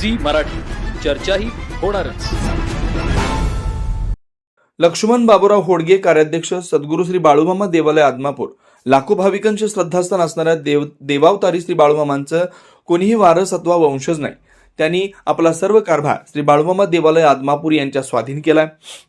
Zee Marathi. चर्चाही होणारच. लक्ष्मण बाबूराव होडगे कार्याध्यक्ष सद्गुरू श्री बाळूमामा देवालय आदमापूर. लाखो भाविकांचे श्रद्धास्थान असणाऱ्या देव देवावतारी श्री बाळूमामांचं कोणीही वारस अथवा वंशज नाही. त्यांनी आपला सर्व कारभार श्री बाळूमामा देवालय आदमापूर यांच्या स्वाधीन केलाय.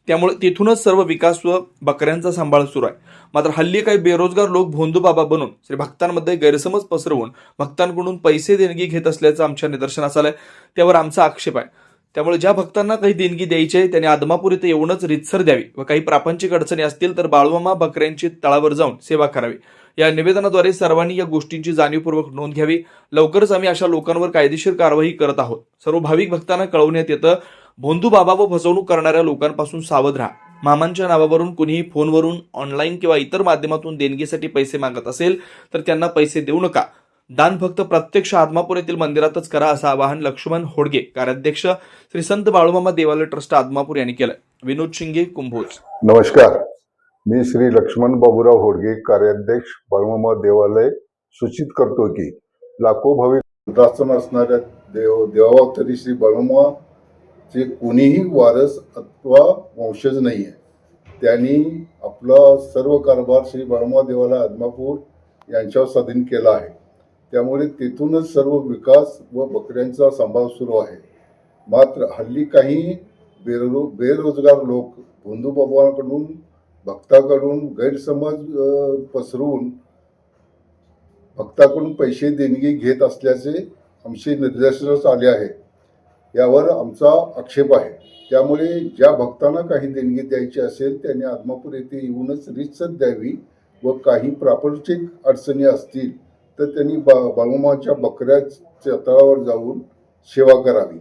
त्यामुळे तिथूनच सर्व विकास व बकऱ्यांचा सांभाळ सुरू आहे. मात्र हल्ली काही बेरोजगार लोक भोंदू बाबा बनून श्री भक्तांमध्ये गैरसमज पसरवून भक्तांकडून पैसे देणगी घेत असल्याचं आमच्या निदर्शनास आलंय. त्यावर आमचा आक्षेप आहे. त्यामुळे ज्या भक्तांना काही देणगी द्यायची आहे त्यांनी आदमापूर इथे येऊनच रितसर द्यावी व काही प्रापंचिक अडचणी असतील तर बाळूमामा बकऱ्यांची तळावर जाऊन सेवा करावी. या निवेदनाद्वारे सर्वांनी या गोष्टींची जाणीवपूर्वक नोंद घ्यावी. लवकरच आम्ही अशा लोकांवर कायदेशीर कारवाई करत आहोत. सर्व भाविक भक्तांना कळवण्यात येतं भोंदू बाबा व फसवणूक करणाऱ्या लोकांपासून सावध राहा. मामांच्या नावावरून कुणीही फोनवरून ऑनलाईन किंवा इतर माध्यमातून देणगीसाठी पैसे मागत असेल तर त्यांना पैसे देऊ नका. दान फक्त प्रत्यक्ष आदमापूर येथील मंदिरातच करा असं आवाहन लक्ष्मण होडगे कार्याध्यक्ष श्री संत बाळूमामा देवालय ट्रस्ट आदमापूर यांनी केलं विनोद शिंगे कुंभोज. नमस्कार. मी श्री लक्ष्मण बाबूराव होडगे कार्याध्यक्ष बाळूमामा देवालय सूचित करतो की लाखो भाविक दासन असणाऱ्या देव देवावतरी श्री बाळूमा चे कोणीही वारस अथवा वंशज नाही आहे त्यांनी आपला सर्व कारभार श्री बळमा देवालय आदमापूर यांच्यावर स्वाधीन केला आहे. त्यामुळे तेथूनच सर्व विकास व बकऱ्यांचा सांभाळ सुरू आहे. मात्र हल्ली काही बेरो बेरोजगार लोक भोंदू बाबांकडून भक्ताकडून गैरसमज पसरवून भक्ताकडून पैसे देणगी घेत असल्याचे आमचे निदर्शनास आले आहे. यावर आमचा आक्षेप आहे. त्यामुळे ज्या भक्तांना काही देणगी द्यायची असेल त्यांनी आदमापूर येथे येऊनच रितसर द्यावी व काही प्रापंचिक अडचणी असतील तर त्यांनी बा बाळूमाच्या बकऱ्याच्या तळावर जाऊन सेवा करावी.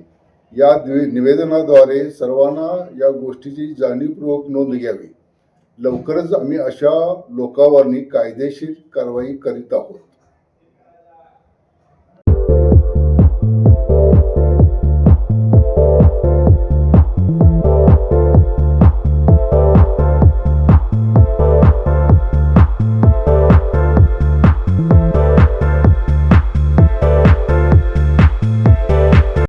या द्वे निवेदनाद्वारे सर्वांना या गोष्टीची जाणीवपूर्वक नोंद घ्यावी. लवकरच आम्ही अशा लोकांवरनी कायदेशीर कारवाई करीत आहोत.